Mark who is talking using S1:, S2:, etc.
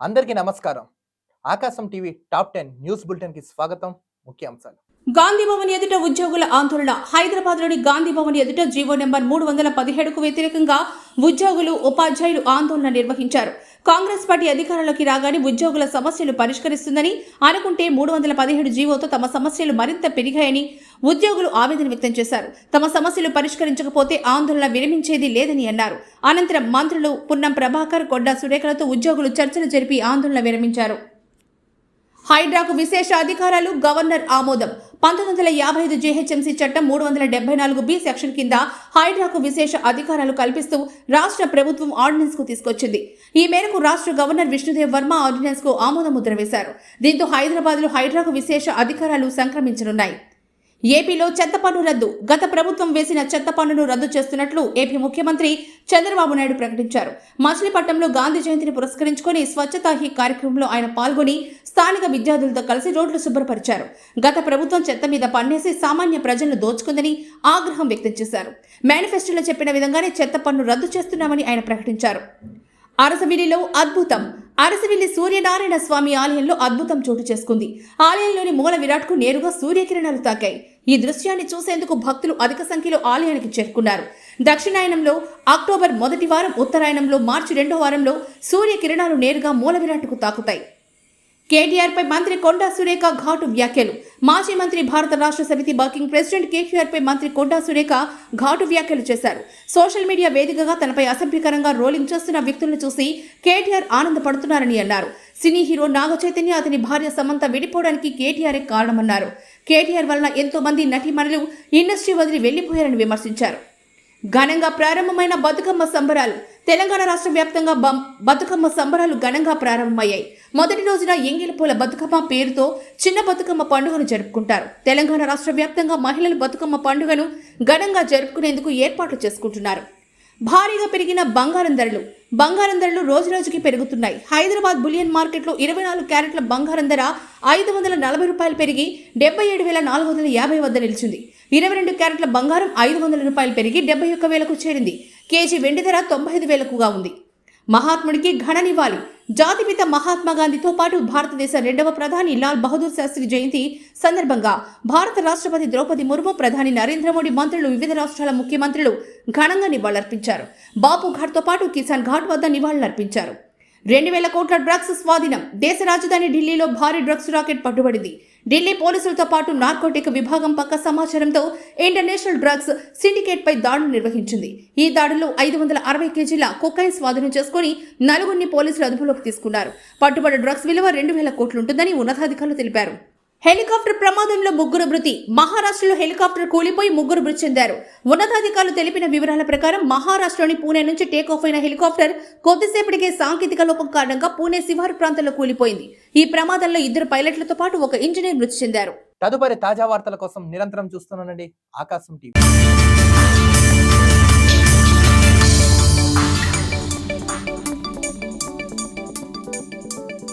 S1: అందరికీ నమస్కారం. Akasam TV top ten news బులెటిన్కి స్వాగతం. ముఖ్యాంశాలు
S2: గాంధీ భవన్ ఎదుట ఉద్యోగుల ఆందోళన. హైదరాబాద్లోని గాంధీ భవన్ ఎదుట జీవో నెంబర్ మూడు వందల పదిహేడుకు వ్యతిరేకంగా ఉద్యోగులు ఉపాధ్యాయులు ఆందోళన నిర్వహించారు. కాంగ్రెస్ పార్టీ అధికారంలోకి రాగానే ఉద్యోగుల సమస్యలు పరిష్కరిస్తుందని అనుకుంటే మూడు వందల పదిహేడు జీవోతో తమ సమస్యలు మరింత పెరిగాయని ఉద్యోగులు ఆవేదన వ్యక్తం చేశారు. తమ సమస్యలు పరిష్కరించకపోతే ఆందోళన విరమించేది లేదని అన్నారు. అనంతరం మంత్రులు పున్నం ప్రభాకర్ కొడ్డా సురేఖలతో ఉద్యోగులు చర్చలు జరిపి ఆందోళన విరమించారు. హైడ్రాకు విశేష అధికారాలు గవర్నర్ ఆమోదం. పంతొమ్మిది వందల యాభై ఐదు జేహెచ్ఎంసీ చట్టం మూడు వందల డెబ్బై నాలుగు బి సెక్షన్ కింద హైడ్రాకు విశేష అధికారాలు కల్పిస్తూ రాష్ట్ర ప్రభుత్వం ఆర్డినెన్స్కు తీసుకొచ్చింది. ఈ మేరకు రాష్ట్ర గవర్నర్ విష్ణుదేవ్ వర్మ ఆర్డినెన్స్కు ఆమోద ముద్ర వేశారు. దీంతో హైదరాబాద్లో హైడ్రాకు విశేష అధికారాలు సంక్రమించనున్నాయి. ఏపీలో చెత్త పన్ను రద్దు. గత ప్రభుత్వం వేసిన చెత్త పన్నును రద్దు చేస్తున్నట్లు ఏపీ ముఖ్యమంత్రి చంద్రబాబు నాయుడు ప్రకటించారు. మచిలీపట్నంలో గాంధీ జయంతిని పురస్కరించుకొని స్వచ్ఛతా హీ కార్యక్రమంలో ఆయన పాల్గొని స్థానిక విద్యార్థులతో కలిసి రోడ్లు శుభ్రపరిచారు. గత ప్రభుత్వం చెత్త మీద పన్నేసి సామాన్య ప్రజలను దోచుకుందని ఆగ్రహం వ్యక్తం చేశారు. మేనిఫెస్టోలో చెప్పిన విధంగానే చెత్త పన్ను రద్దు చేస్తున్నామని ఆయన ప్రకటించారు. అరసవిడిలో అద్భుతం. అరసివిల్లి సూర్యనారాయణ స్వామి ఆలయంలో అద్భుతం చోటు చేసుకుంది. ఆలయంలోని మూల విరాట్కు నేరుగా సూర్యకిరణాలు తాకాయి. ఈ దృశ్యాన్ని చూసేందుకు భక్తులు అధిక సంఖ్యలో ఆలయానికి చేరుకున్నారు. దక్షిణాయనంలో అక్టోబర్ మొదటి వారం ఉత్తరాయణంలో మార్చి రెండో వారంలో సూర్యకిరణాలు నేరుగా మూల విరాట్కు తాకుతాయి. కేటీఆర్ పై మంత్రి కొండా సురేఖ ఘాటు వ్యాఖ్యలు. మాజీ మంత్రి భారత రాష్ట్ర సమితి వర్కింగ్ ప్రెసిడెంట్ కేటీఆర్ పై మంత్రి కొండా సురేఖ ఘాటు వ్యాఖ్యలు చేశారు. సోషల్ మీడియా వేదికగా తనపై అసభ్యకరంగా రోలింగ్ చేస్తున్న వ్యక్తులను చూసి కేటీఆర్ ఆనందపడుతున్నారని అన్నారు. సినీ హీరో నాగ చైతన్య అతని భార్య సమంత విడిపోవడానికి కేటీఆరే కారణమన్నారు. కేటీఆర్ వలన ఎంతో మంది నటీమణులు ఇండస్ట్రీ వదిలి వెళ్ళిపోయారని విమర్శించారు. ఘనంగా ప్రారంభమైన బతుకమ్మ సంబరాలు తెలంగాణ రాష్ట్ర వ్యాప్తంగా బం- బతుకమ్మ సంబరాలు ఘనంగా ప్రారంభమయ్యాయి. మొదటి రోజున ఎంగిలిపూల బతుకమ్మ పేరుతో చిన్న బతుకమ్మ పండుగను జరుపుకుంటారు. తెలంగాణ రాష్ట్ర వ్యాప్తంగా మహిళలు బతుకమ్మ పండుగను ఘనంగా జరుపుకునేందుకు ఏర్పాట్లు చేసుకుంటున్నారు. భారీగా పెరిగిన బంగారం ధరలు. బంగారం ధరలు రోజురోజుకి పెరుగుతున్నాయి. హైదరాబాద్ బులియన్ మార్కెట్లో ఇరవై నాలుగు క్యారెట్ల బంగారం ధర ఐదు వందల నలభై రూపాయలు పెరిగి డెబ్బై ఏడు వేల నాలుగు వందల యాభై వద్ద నిలిచింది. ఇరవై రెండు క్యారెట్ల బంగారం ఐదు వందల రూపాయలు పెరిగి డెబ్బై ఒక్క వేలకు చేరింది. కేజీ వెండి ధర తొంభై ఐదు వేలకుగా ఉంది. మహాత్ముడికి ఘన నివాళి జాతిపిత మహాత్మా గాంధీతో పాటు భారతదేశ రెండవ ప్రధాని లాల్ బహదూర్ శాస్త్రి జయంతి సందర్భంగా భారత రాష్ట్రపతి ద్రౌపది ముర్ము ప్రధాని నరేంద్ర మోడీ మంత్రులు వివిధ రాష్ట్రాల ముఖ్యమంత్రులు ఘనంగా నివాళులర్పించారు. బాపు ఘాట్తో పాటు కిసాన్ ఘాట్ వద్ద నివాళులర్పించారు. రెండు వేల కోట్ల డ్రగ్స్ స్వాధీనం. దేశ రాజధాని ఢిల్లీలో భారీ డ్రగ్స్ రాకెట్ పట్టుబడింది. ఢిల్లీ పోలీసులతో పాటు నార్కోటిక్ విభాగం పక్క సమాచారంతో ఇంటర్నేషనల్ డ్రగ్స్ సిండికేట్ పై దాడులు నిర్వహించింది. ఈ దాడుల్లో ఐదు వందల అరవై కేజీల కొకైన్ స్వాధీనం చేసుకుని నలుగురిని పోలీసులు అదుపులోకి తీసుకున్నారు. పట్టుబడి డ్రగ్స్ విలువ రెండు వేల కోట్లుంటుందని ఉన్నతాధికారులు తెలిపారు. హెలికాప్టర్ ప్రమాదంలో ముగ్గురు మృతి. మహారాష్ట్రలో హెలికాప్టర్ కూలిపోయి ముగ్గురు మృతి చెందారు. ఉన్నతాధికారులు తెలిపిన వివరాల ప్రకారం మహారాష్ట్రలోని పూణే నుంచి టేక్ ఆఫ్ అయిన హెలికాప్టర్ కొద్దిసేపటికే సాంకేతిక లోపం కారణంగా పూణే శివారు ప్రాంతంలో కూలిపోయింది. ఈ ప్రమాదంలో ఇద్దరు పైలట్లతో పాటు ఒక ఇంజనీర్ మృతి చెందారు.
S1: తదుపరి తాజా వార్తల కోసం నిరంతరం చూస్తున్నానండి ఆకాశం టీవీ.